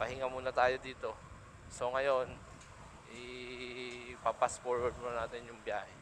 nagpahinga muna tayo dito. So ngayon, ipapass forward muna natin yung biyahe.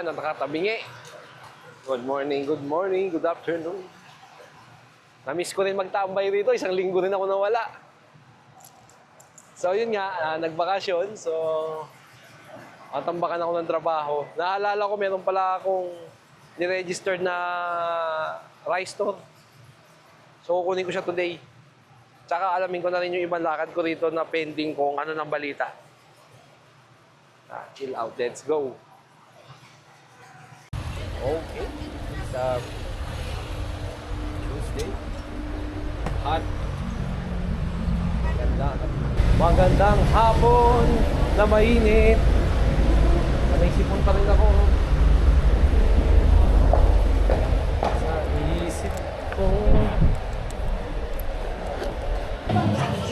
So, ayan, ang nakatabingi. Good morning, good morning, good afternoon. Namiss ko rin magtambay rito. Isang linggo rin ako nawala. So, yun nga, ah, nagbakasyon. So, matambakan ako ng trabaho. Naalala ko, meron pala akong niregistered na rice store. So, kukunin ko siya today. Tsaka alamin ko na rin yung ibang lakad ko rito na pending kung ano ng balita. Ah, chill out. Let's go. Okay. It's uh, Tuesday. Hot. Maganda. Magandang hapon na mainit. Naisipon pa rin ako. Sa isip ko.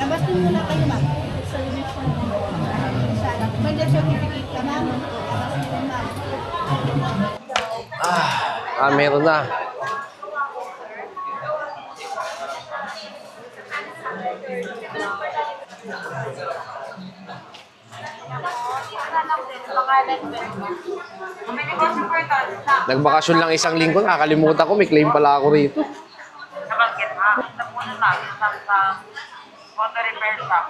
Labas din muna kayo, ma'am. Sa uniform. Death certificate ka, ma'am. Ah, meron na. Nagbakasyon lang isang linggo, nakakalimutan ko, may claim pala ako rito. Nabanggit ha. Napunan natin sa sa auto repair shop.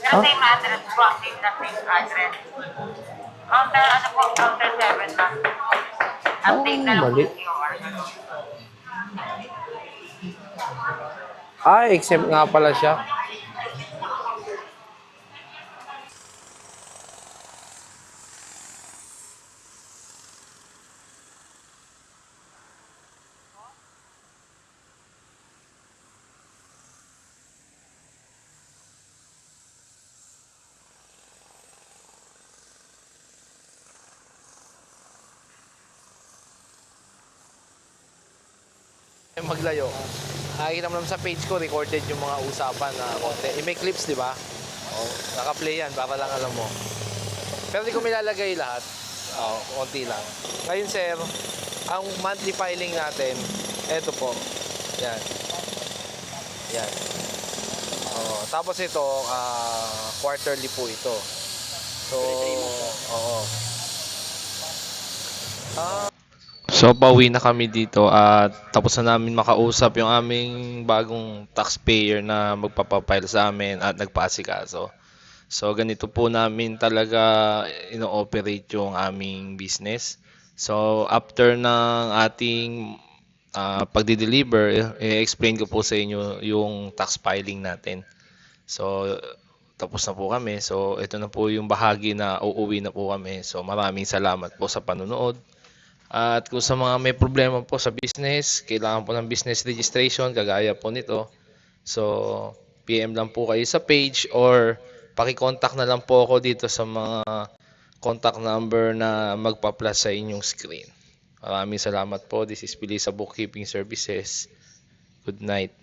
Pero same address na same address. Counter, ano po, counter 7 na. Update na lang order. Ah, exempt nga pala siya. Maglayo. Nakikita mo naman sa page ko, recorded yung mga usapan na konti. Eh, may clips, di ba? Oh, naka-play yan para lang alam mo. Pero di ko milalagay lahat. Oo, konti lang. Ngayon, sir, ang monthly filing natin, eto po. Yan. Yan. Oo. Tapos ito, ah, quarterly po ito. So, oo. Ah, So, pauwi na kami dito at tapos na namin makausap yung aming bagong taxpayer na magpapapile sa amin at nagpaasikaso. So, ganito po namin talaga ino-operate yung aming business. So, after ng ating ah, pagdi-deliver, i-explain ko po sa inyo yung tax filing natin. So, tapos na po kami. So, ito na po yung bahagi na uuwi na po kami. So, maraming salamat po sa panonood. At kung sa mga may problema po sa business, kailangan po ng business registration, kagaya po nito. So, PM lang po kayo sa page or paki-contact na lang po ako dito sa mga contact number na magpa-plus sa inyong screen. Maraming salamat po. This is sa Bookkeeping Services. Good night.